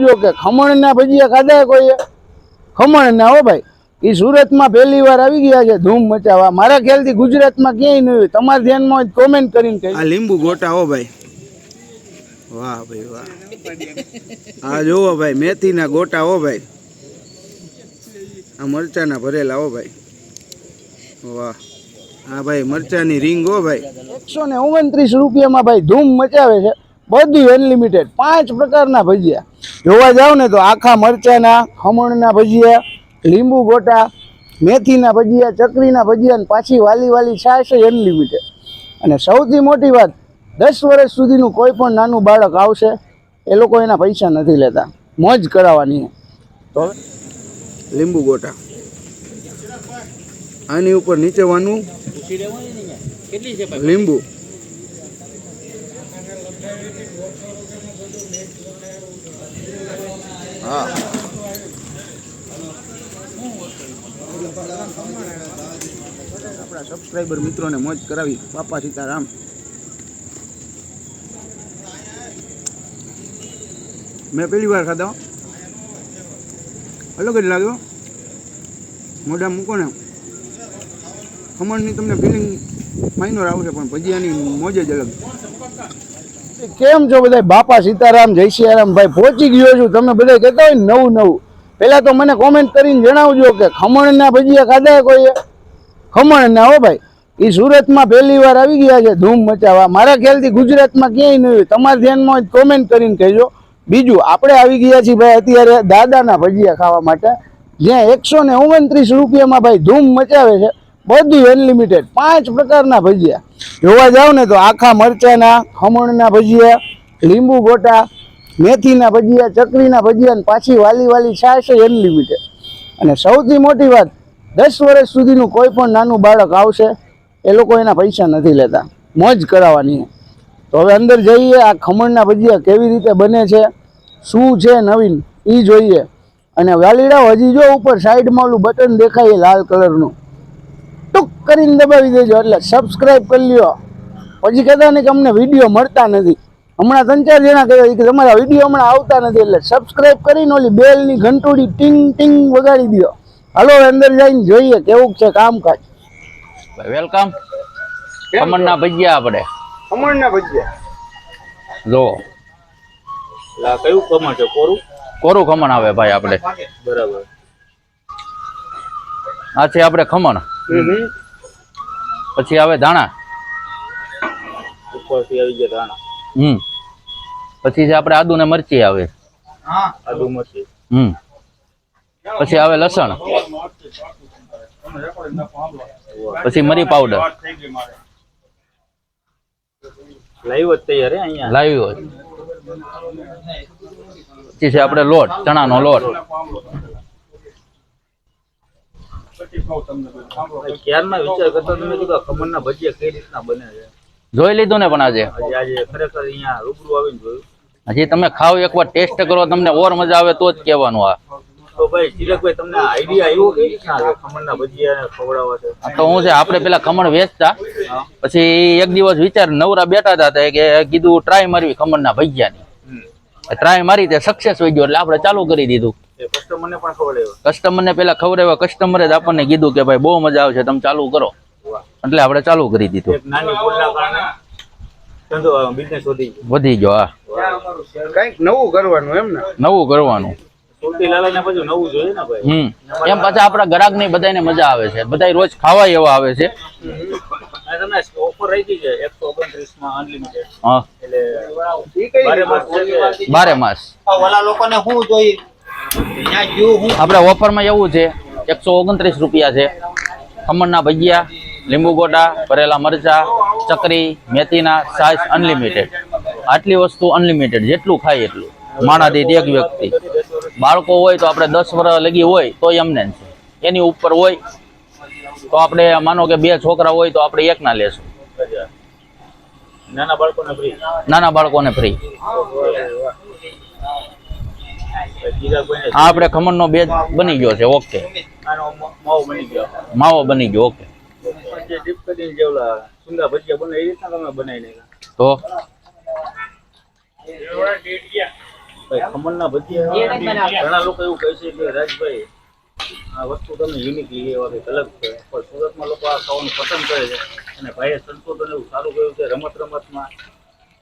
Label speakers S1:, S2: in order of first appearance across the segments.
S1: જો કે ખમણ ના ભજીયા ખાધા કોઈએ? ખમણ ના હો ભાઈ. એ સુરતમાં પહેલી વાર આવી ગયા છે ધૂમ મચાવવા. મારા ખ્યાલથી ગુજરાતમાં ક્યાંય નહીં હોય. તમારા ધ્યાનમાં હોય કોમેન્ટ કરીને કહેજો.
S2: આ લીંબુ ગોટા હો ભાઈ. વાહ ભાઈ વાહ. આ જોવો ભાઈ મેથીના ગોટા હો ભાઈ. આ મરચાના ભરેલા હો ભાઈ. વાહ. હા ભાઈ મરચાની રીંગ હો ભાઈ.
S1: એકસો ને ઓગણત્રીસ રૂપિયામાં ભાઈ ધૂમ મચાવે છે. બધું અનલિમિટેડ પાંચ પ્રકારના ભજીયા. જોવા જાવ ને તો આખા મરચાના, ખમણના ભજીયા, લીંબુ ગોટા, મેથીના ભજીયા, ચકરીના ભજીયા અને પાછી વાલી વાલી છાશ અનલિમિટેડ અને સૌથી મોટી વાત, દસ વર્ષ સુધીનું કોઈ પણ નાનું બાળક આવશે, એ લોકો એના પૈસા નથી લેતા. મોજ કરાવવાની તો
S2: લીંબુ ગોટા. આની ઉપર નીચેવાનું લીંબુ. હા આપણા સબસ્ક્રાઈબર મિત્રોને મોજ કરાવી. પાપા સીતારામ. મેં પહેલી વાર ખાધા અલગ જ લાગ્યો મોઢા મૂકો ને. ખમણની તમને ફિલિંગ માઇનોર આવશે, પણ ભજીયાની મોજ જ અલગ.
S1: કેમ છો બધા બાપા સીતારામ, જય સિયારામ ભાઈ, પહોંચી ગયો છું. તમે બધા કહેતા હોય નવું નવું. પહેલાં તો મને કોમેન્ટ કરીને જણાવજો કે ખમણના ભજીયા ખાધા કોઈ ખમણના હો ભાઈ. એ સુરતમાં પહેલી વાર આવી ગયા છે ધૂમ મચાવવા. મારા ખ્યાલથી ગુજરાતમાં ક્યાંય નહીં હોય. તમારા ધ્યાનમાં કોમેન્ટ કરીને કહેજો. બીજું, આપણે આવી ગયા છીએ ભાઈ અત્યારે દાદાના ભજીયા ખાવા માટે. જ્યાં એકસો ને ઓગણત્રીસ રૂપિયામાં ભાઈ ધૂમ મચાવે છે. બધું અનલિમિટેડ પાંચ પ્રકારના ભજીયા. જોવા જાવ ને તો આખા મરચાના, ખમણના ભજીયા, લીંબુ ગોટા, મેથીના ભજીયા, ચકરીના ભજીયા પાછી વાલી વાલી છાશ અનલિમિટેડ અને સૌથી મોટી વાત, દસ વર્ષ સુધીનું કોઈ પણ નાનું બાળક આવશે, એ લોકો એના પૈસા નથી લેતા. મોજ કરાવવાની. તો હવે અંદર જઈએ, આ ખમણના ભજીયા કેવી રીતે બને છે, શું છે નવીન એ જોઈએ. અને વાલીડાઓ હજી જો ઉપર સાઈડમાં ઓલું બટન દેખાય લાલ કલરનું કરીને દબાવી દેજો એટલે સબસ્ક્રાઇબ કરી લ્યો. પછી કહેતા ને કે અમને વીડિયો મળતા નથી. હમણાં ત્રણ ચાર જણા કહેતા કે તમારા વીડિયો હમણાં આવતા નથી એટલે સબસ્ક્રાઇબ કરીને ઓલી બેલની ઘંટોડી ટીંગ ટીંગ વગાડી દો. હાલો અંદર જઈને જોઈએ કેવું છે કામકાજ.
S3: વેલકમ અમરના ભજીયા આપણે.
S1: અમરના ભજીયા.
S3: જો.
S4: લા કયું કમર છે? કોરું?
S3: કોરું ખમણ આવે ભાઈ આપણે?
S4: બરાબર.
S3: આ છે આપણે ખમણ. પછી આવે ધાણા.
S4: ઉપરથી આવી ગયા ધાણા.
S3: હમ. પછી છે આપણે આદુ ને મરચી આવે.
S4: આદુ મરચી.
S3: હમ. પછી આવે લસણ. પછી મરી પાવડર
S4: લાઈવ જ તૈયાર હે અહીંયા.
S3: લાવ્યું હોય પછી છે આપણે લોટ ચણાનો લોટ.
S4: ક્યારના વિચાર કરતા તમે કીધું ખમણના ભજીયા કઈ રીતના બને છે?
S3: જોઈ લીધું ને પણ આજે.
S4: આજે આજે ખરેખર અહીંયા રૂબરૂ આવીને જોયું.
S3: હજી તમે ખાવ એકવાર ટેસ્ટ કરો તમને ઓર મજા આવે તો જ કહેવાનું આ.
S4: તો ભાઈ ચિરકભાઈ તમને આઈડિયા આવ્યો કઈ રીતના ખમણના ભજીયા ખવડાવવા છે?
S3: તો હું છે આપણે પેલા ખમણ વેચતા પછી એક દિવસ વિચાર નવરા બેઠા હતા તે કે કીધું ટ્રાય મારવી ખમણના ભજીયાની. ટ્રાય મારી તે સક્સેસ થઈ ગયો એટલે આપણે ચાલુ કરી દીધું.
S4: એ કસ્ટમરને પણ ખવડાવ્યો
S3: કસ્ટમરને પેલા ખવડાવ્યા કસ્ટમરે જ આપણને કીધું કે ભાઈ બહુ મજા આવશે તમે ચાલુ કરો. એટલે આપણે ચાલુ કરી દીધું.
S4: નાની ભૂલના કારણે બિઝનેસ વધી ગયો.
S3: વધી ગયો હા.
S1: કંઈક નવું કરવાનું એમ ને?
S3: નવું કરવાનું. એમ પાછા આપણા ગ્રાહકની બધાને મજા આવે છે. બધા રોજ ખાવા એવા આવે છે.
S4: ઓફર રાખી છે એકસો ઓગણત્રીસમાં અનલિમિટેડ
S3: હા.
S4: એટલે બારે માસ
S5: ઓલા લોકોને શું જોઈએ ત્યાં જ્યું હું?
S3: આપણે ઓફરમાં એવું છે એકસો ઓગણત્રીસ રૂપિયા છે. ખમણના ભજીયા લીંબુ ગોટા ભરેલા મરચા ચકરી મેથીના સાઈઝ અનલિમિટેડ આટલી વસ્તુ અનલિમિટેડ જેટલું ખાય એટલું. માણા દીઠ એક વ્યક્તિ. બાળકો હોય તો આપણે દસ વર્ષ લગી હોય તો એમને છે. એની ઉપર હોય તો આપણે માનો કે બે છોકરા હોય તો આપણે એકના લેશું.
S4: નાના બાળકોને ફ્રી
S3: નાના બાળકોને ફ્રી આ આપણે ખમણનો બેજ બની ગયો છે ઓકે
S4: માવો બની ગયો.
S3: માવો બની ગયો ઓકે તો?
S4: ખમણના ભજીયા ઘણા લોકો એવું કહે છે કે રાજભાઈ આ વસ્તુ તમે યુનિક લઈ એવા કંઈક અલગ છે. પણ સુરતમાં લોકો આ ખાવાનું પસંદ કરે છે. અને ભાઈએ સંશોધન એવું સારું કર્યું છે રમત રમતમાં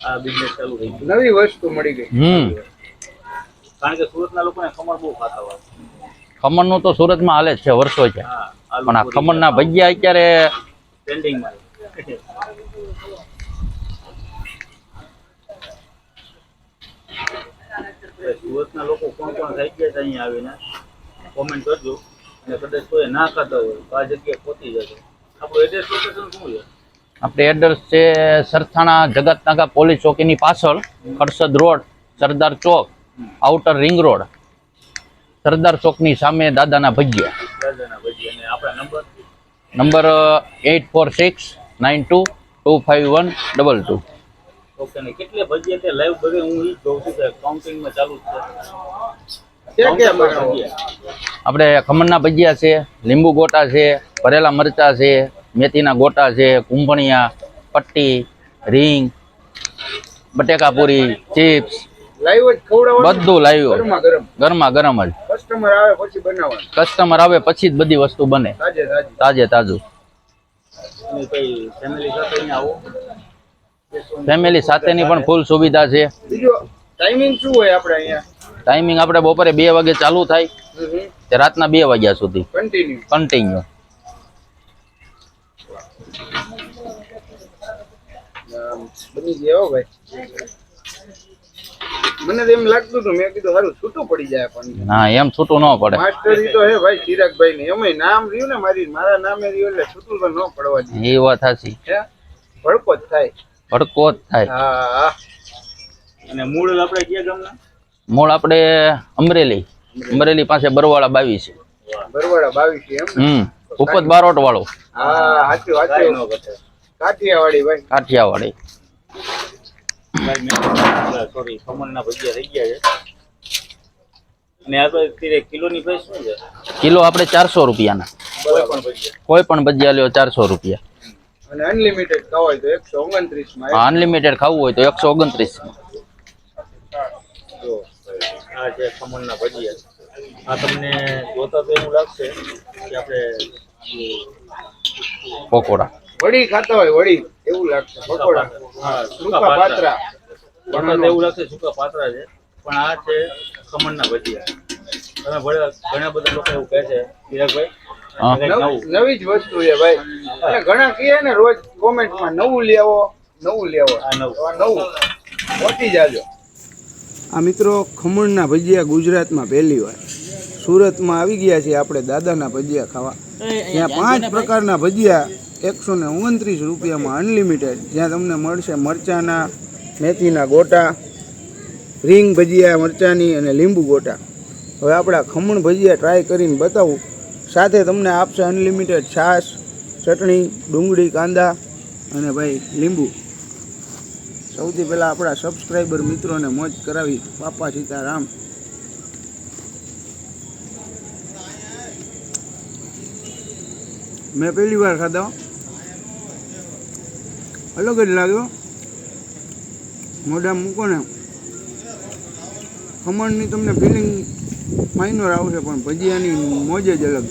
S4: આ બિઝનેસ ચાલુ થઈ ગયું.
S2: નવી વસ્તુ મળી ગઈ.
S4: કારણ કે સુરતના લોકોને ખમણ બહુ ખાતા હોય.
S3: ખમણનું તો સુરતમાં હાલે જ છે વર્ષો છે. પણ આ ખમણના ભજીયા અત્યારે
S4: ટ્રેન્ડિંગમાં સુરતના લોકો કોણ કોણ થઈ ગયા છે અહીંયા આવીને? કોમેન્ટ કરજો. અને કદાચ કોઈ ના ખાતા હોય તો આ જગ્યાએ પહોંચી જજો. આપણું એડ્રેસ લોકેશન શું છે?
S3: આપણે એડ્રેસ છે સરથાણા જગતનાકા પોલીસ ચોકીની પાછળ ખડસદ રોડ સરદાર ચોક આઉટર રિંગ રોડ સરદાર ચોકની સામે દાદાના ભજીયા.
S4: દાદાના ભજી અને આપણા number
S3: number eight four six nine two two five one double two
S4: okay ને કેટલે ભજીયા તે લાઈવ બધે હું ઈ જોઉં છું કે કાઉન્ટિંગમાં ચાલુ છે.
S3: આપણે ખમણના ભજીયા છે લીંબુ ગોટા છે ભરેલા મરચા છે મેથીના ગોટા છે કુંભણિયા પટ્ટી રીંગ બટેકા પૂરી ચિપ્સ બધું લાવ્યું
S2: ગરમા ગરમ?
S3: ગરમ જ.
S2: કસ્ટમર આવે પછી બનાવવાનું.
S3: કસ્ટમર આવે પછી જ બધી વસ્તુ બને.
S2: તાજે તાજું.
S4: અને ફેમિલી સાથે અહીંયા આવો.
S3: ફેમિલી સાથેની પણ ફૂલ સુવિધા છે.
S2: ટાઈમિંગ શું હોય આપણે અહીંયા?
S3: ટાઈમિંગ આપણે બપોરે બે વાગે ચાલુ થાય. તે રાતના બે વાગ્યા સુધી.
S2: કન્ટિન્યુ મને તો એમ લાગતું હતું મેં કીધું સારું છૂટું પડી જાય પણ.
S3: ના એમ છૂટું ન પડે.
S2: માસ્ટરી તો હે ભાઈ ચિરાગભાઈ ને. એમાં નામ રહ્યું ને મારી મારા નામે રહ્યું એટલે છૂટું તો ન પડવા દે.
S3: એ વાત સાચી
S2: ભડકો જ થાય.
S3: ભડકો જ થાય.
S2: હા હા.
S4: અને મૂળ આપણે ક્યાં ગામના?
S3: મૂળ આપણે અમરેલી. અમરેલી પાસે બરવાળા બાવી
S2: છે. બાવીસ એમ
S3: હમ ઉપત બારોટ વાળો
S2: હા સાચું સાચું કાઠિયાવાડી ભાઈ.
S3: કાઠિયાવાડી.
S4: સોરી ખમણના ભજીયા થઈ ગયા છે. અને આ કિલોની પ્રાઇસ શું છે?
S3: કિલો આપણે ચારસો રૂપિયાના.
S4: કોઈ પણ ભજીયા.
S3: કોઈ પણ ભજીયા લ્યો ચારસો રૂપિયા.
S2: અને અનલિમિટેડ ખાવાય તો એકસો ઓગણત્રીસમાં
S3: અનલિમિટેડ ખાવું હોય તો એકસો ઓગણત્રીસ
S4: જો. આ છે ખમણના ભજીયા આ તમને જોતા તો એવું લાગશે કે આપણે
S3: પકોડા.
S2: વડી ખાતા હોય વડી. એવું લાગશે. પકોડા.
S4: હા
S2: સૂકા પાત્રા.
S4: જોતા તો એવું લાગશે સૂકા પાત્રા છે પણ આ છે ખમણના ભજીયા. તમે ભલે ઘણા બધા લોકો એવું કહે છે. કંઈક નવું
S2: જ વસ્તુ છે ભાઈ. અને ઘણા કહે ને રોજ કોમેન્ટમાં નવું લેવો નવું લેવો.
S4: આ નવું.
S2: આ નવું. પહોંચી જાજો. આ મિત્રો ખમણના ભજીયા ગુજરાતમાં પહેલી વાર. સુરતમાં આવી ગયા છીએ આપણે દાદાના ભજીયા ખાવા. ત્યાં પાંચ પ્રકારના ભજીયા એકસો ને ઓગણત્રીસ રૂપિયામાં અનલિમિટેડ જ્યાં તમને મળશે મરચાના મેથીના ગોટા રીંગ ભજીયા મરચાની અને લીંબુ ગોટા. હવે આપણા ખમણ ભજીયા ટ્રાય કરીને બતાવું. સાથે તમને આપશે અનલિમિટેડ છાશ ચટણી ડુંગળી કાંદા અને ભાઈ લીંબુ. સૌથી પહેલાં આપણા સબસ્ક્રાઈબર મિત્રોને મોજ કરાવી. બાપા સીતારામ. મેં પહેલી વાર ખાધા અલગ જ લાગ્યો મોઢા મૂકો ને. ખમણની તમને ફિલિંગ માઇનોર આવશે, પણ ભજીયાની મોજ જ અલગ.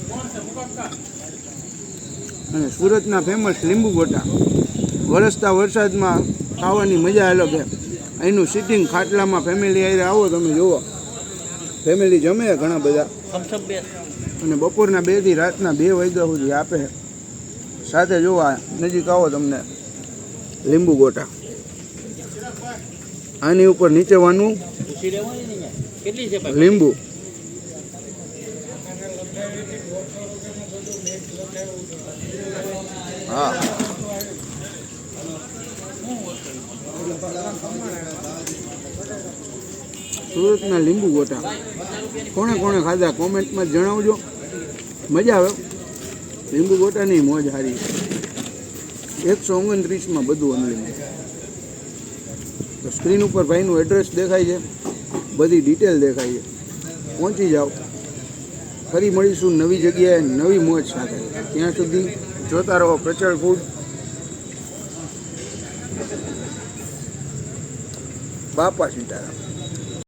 S2: અને સુરતના ફેમસ લીંબુ ગોટા. વરસતા વરસાદમાં ખાવાની મજા અલગ છે અહીંનું સિટિંગ ખાટલામાં ફેમિલી આવીને આવો તમે જુઓ. ફેમિલી જમે ઘણા બધા. અને બપોરના બેથી રાતના બે વાગ્યા સુધી આપે. સાથે જોવા નજીક આવો તમને. લીંબુ ગોટા. આની ઉપર નીચેવાનું લીંબુ. હા. સુરતના લીંબુ ગોટા. કોણે કોણે ખાધા? કોમેન્ટમાં જણાવજો. મજા આવે. લીંબુ ગોટાની મોજ સારી એકસો ઓગણત્રીસમાં બધું અનલિમિટેડ. તો સ્ક્રીન ઉપર ભાઈનું એડ્રેસ દેખાય છે. બધી ડિટેલ દેખાય છે. પહોંચી જાઓ. ફરી મળીશું નવી જગ્યાએ નવી મોજ સાથે. ત્યાં સુધી જોતા રહો પ્રચળ ફૂડ બાપા સીતારામ.